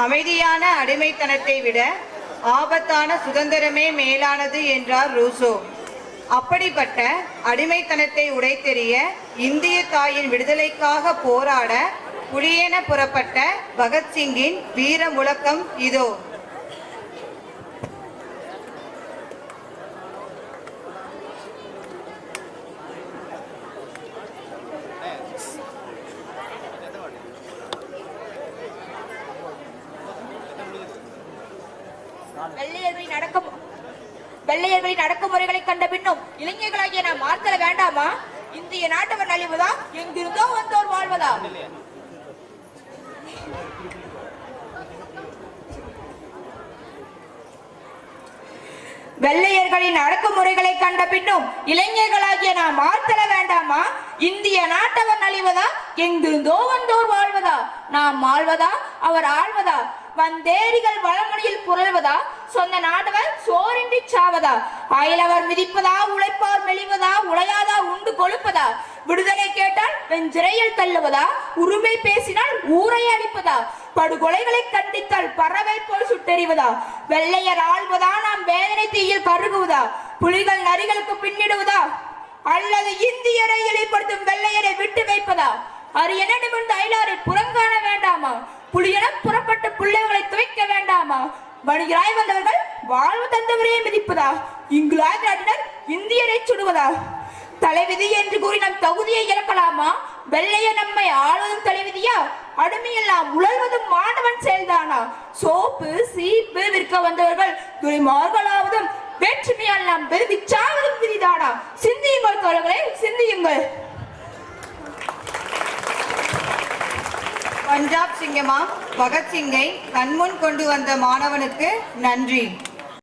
அமைதியான அடிமைத்தனத்தை விட ஆபத்தான சுதந்திரமே மேலானது என்றார் ரூசோ. அப்படிப்பட்ட அடிமைத்தனத்தை உடைத்தெறிய இந்திய தாயின் விடுதலைக்காக போராட புலியென புறப்பட்ட பகத்சிங்கின் வீர முழக்கம் இதோ. வெள்ளையர்களின் நடக்கும் வெள்ளையர்களின் அடக்குமுறைகளை கண்ட பின்னும் இளைஞர்களாகிய நாம் மாற்றல வேண்டாமா? இந்திய நாட்டவர் அழிவதா எங்கிருந்தோ வந்தோர் வாழ்வதா? வெள்ளையர்களின் அடக்குமுறைகளை கண்ட பின்னும் இளைஞர்களாகிய நாம் மாற்றல வேண்டாமா? இந்திய நாட்டவர் அழிவதா எங்கு தோவந்தோர் வாழ்வதா? நாம் ஆழ்வதா? அவர் ஆழ்வதா? வந்தேரிகள் வளமொழியில் புரள்வதா? சொந்த நாட்டவர் சோரின்றி சாவதா? அயலவர் மிதிப்பதா? உழைப்பார் மெலிவதா? உழையாதா? உண்டு கொழுப்பதா? விடுதலை கேட்டால் வெஞ்சிறையில் தள்ளுவதா? உரிமை பேசினால் ஊரை அழிப்பதா? படுகொலைகளை கண்டித்தால் பறவை போல் சுட்டெறிவதா? வெள்ளையர் ஆள்வதா? நாம் வேதனை தீயில் கருகுவதா புலிகள் நரிகளுக்கு பின்னிடுவதா? அல்லது இந்தியரை இழிப்படுத்தும் வெள்ளையரை விட்டு வைப்பதா? அரியன நிமிர்ந்த அயலாரை புறங்காண வேண்டாமா? புலியென புறப்பட்ட பிள்ளைகளை துவைக்க வேண்டாமா? வணிகராய் வந்தவர்கள் வாழ்வு தந்தவரையே மிதிப்பதா? இங்கிலாந்து நாட்டினர் இந்தியரை சுடுவதா? தலைவிதி என்று கூறி நம் தகுதியை இழக்கலாமா? வெள்ளைய நம்மை ஆளுவதும் தலைவிதியா? அடிமையெல்லாம் உழல்வதும் மாணவன் செயல்தானா? சோப்பு சீப்பு விற்க வந்தவர்கள் துணிமார்களாவதும் வேற்றுமையெல்லாம் வெறுதி சாவதும் விதிதானா? சிந்தியுங்கள் தோழர்களே சிந்தியுங்கள். பஞ்சாப் சிங்கமா பகத்சிங்கை கண்முன் கொண்டு வந்த மாணவனுக்கு நன்றி.